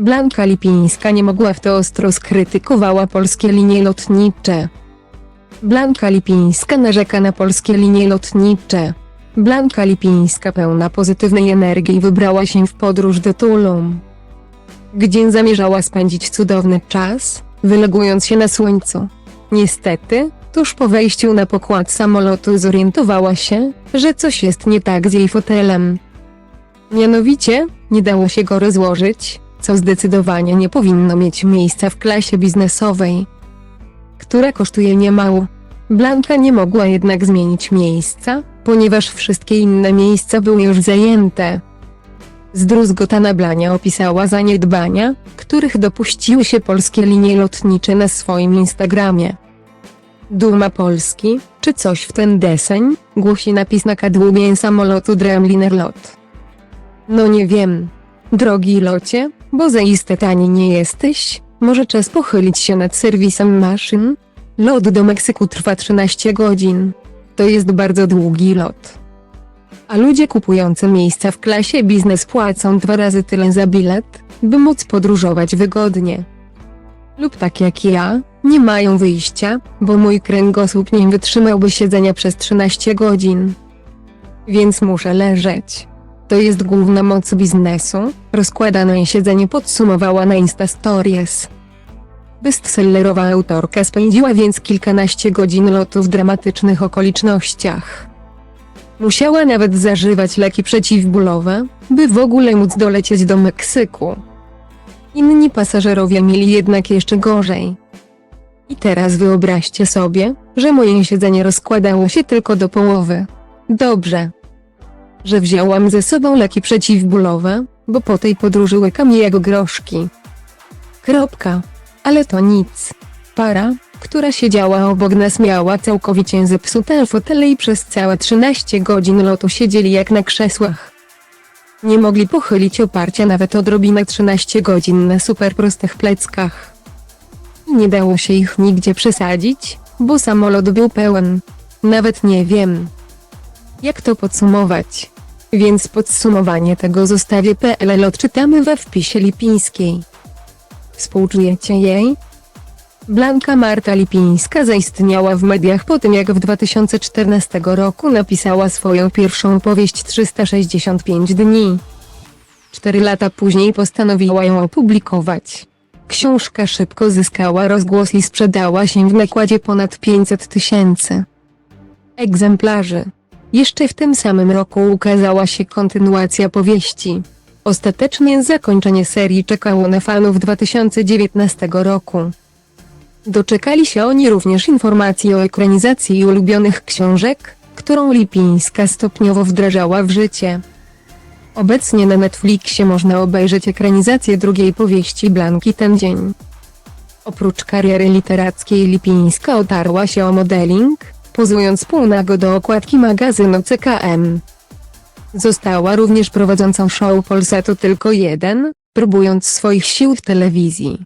Blanka Lipińska nie mogła w to ostro skrytykowała polskie linie lotnicze. Blanka Lipińska narzeka na polskie linie lotnicze. Blanka Lipińska pełna pozytywnej energii wybrała się w podróż do Tulum, gdzie zamierzała spędzić cudowny czas, wylegując się na słońcu. Niestety, tuż po wejściu na pokład samolotu zorientowała się, że coś jest nie tak z jej fotelem. Mianowicie, nie dało się go rozłożyć, co zdecydowanie nie powinno mieć miejsca w klasie biznesowej, która kosztuje niemało. Blanka nie mogła jednak zmienić miejsca, ponieważ wszystkie inne miejsca były już zajęte. Zdruzgotana Blania opisała zaniedbania, których dopuściły się polskie linie lotnicze na swoim Instagramie. Duma Polski, czy coś w ten deseń, głosi napis na kadłubie samolotu Dreamliner Lot. No nie wiem. Drogi locie, bo zaiste tani nie jesteś, może czas pochylić się nad serwisem maszyn? Lot do Meksyku trwa 13 godzin. To jest bardzo długi lot. A ludzie kupujący miejsca w klasie biznes płacą dwa razy tyle za bilet, by móc podróżować wygodnie. Lub tak jak ja, nie mają wyjścia, bo mój kręgosłup nie wytrzymałby siedzenia przez 13 godzin. Więc muszę leżeć. To jest główna moc biznesu, rozkładane siedzenie podsumowała na Insta Stories. Bestsellerowa autorka spędziła więc kilkanaście godzin lotu w dramatycznych okolicznościach. Musiała nawet zażywać leki przeciwbólowe, by w ogóle móc dolecieć do Meksyku. Inni pasażerowie mieli jednak jeszcze gorzej. I teraz wyobraźcie sobie, że moje siedzenie rozkładało się tylko do połowy. Dobrze. Że wzięłam ze sobą leki przeciwbólowe, bo po tej podróży łykam je jak groszki. Kropka. Ale to nic. Para, która siedziała obok nas miała całkowicie zepsute fotele i przez całe 13 godzin lotu siedzieli jak na krzesłach. Nie mogli pochylić oparcia nawet odrobinę 13 godzin na super prostych pleckach. Nie dało się ich nigdzie przesadzić, bo samolot był pełen. Nawet nie wiem. Jak to podsumować? Więc podsumowanie tego zostawię PLL odczytamy we wpisie lipińskiej. Współczujecie jej? Blanka Marta Lipińska zaistniała w mediach po tym jak w 2014 roku napisała swoją pierwszą powieść 365 dni. Cztery lata później postanowiła ją opublikować. Książka szybko zyskała rozgłos i sprzedała się w nakładzie ponad 500 tysięcy egzemplarzy. Jeszcze w tym samym roku ukazała się kontynuacja powieści. Ostatecznie zakończenie serii czekało na fanów 2019 roku. Doczekali się oni również informacji o ekranizacji ulubionych książek, którą Lipińska stopniowo wdrażała w życie. Obecnie na Netflixie można obejrzeć ekranizację drugiej powieści Blanki ten dzień. Oprócz kariery literackiej Lipińska otarła się o modeling, pozując półnago do okładki magazynu CKM. Została również prowadzącą show Polsatu Tylko Jeden, próbując swoich sił w telewizji.